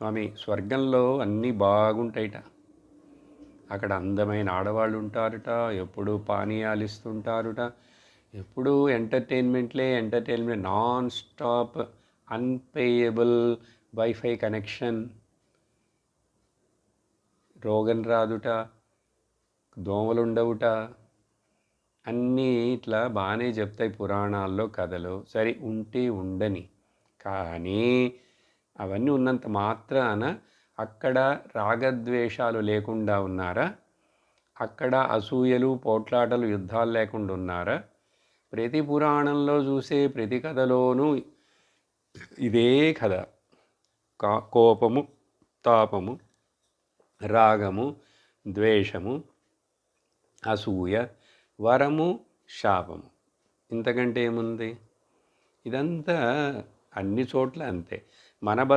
స్వామి స్వర్గంలో అన్నీ బాగుంటాయిట. అక్కడ అందమైన ఆడవాళ్ళు ఉంటారుట ఎప్పుడు పానీయాలు ఇస్తుంటారుట ఎప్పుడూ ఎంటర్టైన్మెంట్లే entertainment non stop unpayable wifi connection. రోగం రాదుట దోమలు ఉండవుట అన్నీ ఇట్లా బాగానే చెప్తాయి పురాణాల్లో కథలు. సరే ఉంటే ఉండని. కానీ అవన్నీ ఉన్నంత మాత్రాన అక్కడ రాగద్వేషాలు లేకుండా ఉన్నారా? అక్కడ అసూయలు పోట్లాటలు యుద్ధాలు లేకుండా ఉన్నారా? ప్రతి పురాణంలో చూసే ప్రతి కథలోనూ ఇదే కథ. కా కోపము తాపము రాగము ద్వేషము అసూయ వరము శాపము. ఇంతకంటే ఏముంది? ఇదంతా అన్ని చోట్ల అంతే. మన